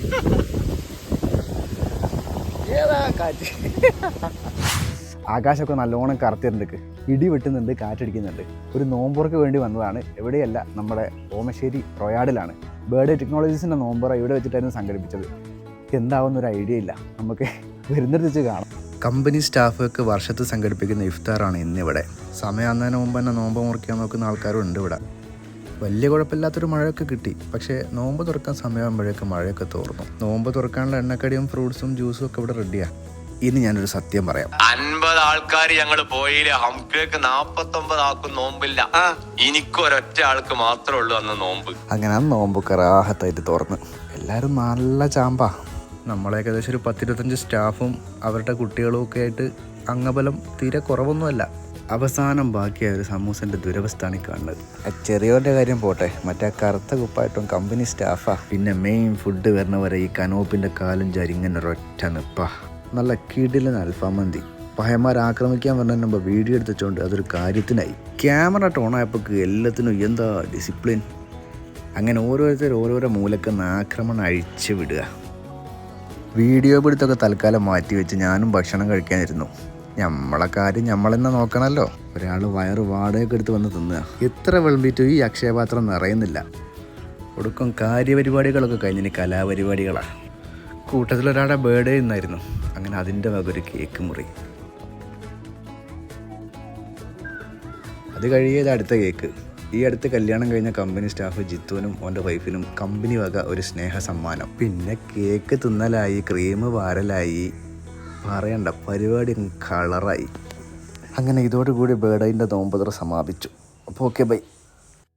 ആകാശമൊക്കെ നല്ലോണം കറുത്തിരുന്നുണ്ട് ഇടി വെട്ടുന്നുണ്ട് കാറ്റടിക്കുന്നുണ്ട്. ഒരു നോമ്പുറക്ക് വേണ്ടി വന്നതാണ്. എവിടെയല്ല നമ്മുടെ ഓമശ്ശേരി റോയാഡിലാണ്. ബേർഡേ ടെക്നോളജീസിന്റെ നോമ്പുറ ഇവിടെ വെച്ചിട്ടായിരുന്നു സംഘടിപ്പിച്ചത്. എന്താവുന്ന ഒരു ഐഡിയ ഇല്ല. നമുക്ക് വരുന്നിടത്ത് വെച്ച് കാണാം. കമ്പനി സ്റ്റാഫൊക്കെ വർഷത്ത് സംഘടിപ്പിക്കുന്ന ഇഫ്താറാണ് ഇന്നിവിടെ. സമയാകുന്നതിന് മുമ്പ് തന്നെ നോമ്പ് മുറിക്കാൻ നോക്കുന്ന ആൾക്കാരും ഉണ്ട് ഇവിടെ. വലിയ കുഴപ്പമില്ലാത്തൊരു മഴയൊക്കെ കിട്ടി. പക്ഷേ നോമ്പ് തുറക്കാൻ സമയമാകുമ്പോഴേക്ക് മഴയൊക്കെ തോർന്നു. നോമ്പ് തുറക്കാനുള്ള എണ്ണക്കടിയും ഫ്രൂട്ട്സും ജ്യൂസും ഒക്കെ ഇവിടെ റെഡിയാണ് ഇനി ഞാനൊരു സത്യം പറയാം. അൻപത് ആൾക്കാർ ഞങ്ങൾ പോയില്ലേ ഹംകേക്ക് നാപ്പത്തി ഒമ്പത് ആക്കും നോമ്പില്ല എനിക്ക് ഒരൊറ്റ ആൾക്ക് മാത്രമേ ഉള്ളൂ അന്ന് നോമ്പ്. അങ്ങനെ ആ നോമ്പൊക്കെ റാഹത്തായിട്ട് തുറന്ന് എല്ലാവരും നല്ല ചാമ്പാ. നമ്മൾ ഏകദേശം ഒരു പത്തിരുപത്തഞ്ച് സ്റ്റാഫും അവരുടെ കുട്ടികളും ഒക്കെ ആയിട്ട് അംഗബലം തീരെ കുറവൊന്നുമല്ല. അവസാനം ബാക്കിയായ ഒരു സമൂസന്റെ ദുരവസ്ഥയാണ് കാണുന്നത്. ആ ചെറിയവന്റെ കാര്യം പോട്ടെ. മറ്റേ കറുത്ത കുപ്പായിട്ടും കമ്പനി സ്റ്റാഫാ പിന്നെ മെയിൻ ഫുഡ് വരുന്നവരെ ഈ കനോപ്പിന്റെ കാലും ചാരി ഇങ്ങനെ ഒരൊറ്റ നിപ്പാ. നല്ല കിടിലൻ അൽഫാമന്തി. പഹയന്മാർ ആക്രമിക്കാൻ പറഞ്ഞതിന് മുമ്പ് വീഡിയോ എടുത്തുകൊണ്ട് അതൊരു കാര്യത്തിനായി. ക്യാമറ ടോണായപ്പോൾ എല്ലാത്തിനും എന്താ ഡിസിപ്ലിൻ അങ്ങനെ ഓരോരുത്തർ ഓരോരോ മൂലക്കെന്ന് ആക്രമണം അഴിച്ചു വിടുക വീഡിയോ പിടുത്തൊക്കെ തൽക്കാലം മാറ്റി വെച്ച് ഞാനും ഭക്ഷണം കഴിക്കാനിരുന്നു. നമ്മളെ കാര്യം നമ്മളെന്നെ നോക്കണമല്ലോ ഒരാൾ വയറ് വാടകയൊക്കെ എടുത്ത് വന്ന് തിന്നുക എത്ര വിളമ്പിയിട്ടും ഈ അക്ഷയപാത്രം നിറയുന്നില്ല. ഒടുക്കം കാര്യപരിപാടികളൊക്കെ കഴിഞ്ഞിന് കലാപരിപാടികളാണ് കൂട്ടത്തിലൊരാളുടെ ബേർഡേ ഇന്നായിരുന്നു. അങ്ങനെ അതിന്റെ വക ഒരു കേക്ക് മുറി. അത് കഴിയത് അടുത്ത കേക്ക് ഈ അടുത്ത് കല്യാണം കഴിഞ്ഞ കമ്പനി സ്റ്റാഫ് ജിത്തുവിനും അവന്റെ വൈഫിനും കമ്പനി വക ഒരു സ്നേഹ സമ്മാനം പിന്നെ കേക്ക് തിന്നലായി ക്രീം വാരലായി. പറയണ്ട പരിപാടി കളറായി അങ്ങനെ ഇതോടുകൂടി ബേഡൈന്റെ നോമ്പുതറ സമാപിച്ചു. അപ്പോൾ ഓക്കെ ബൈ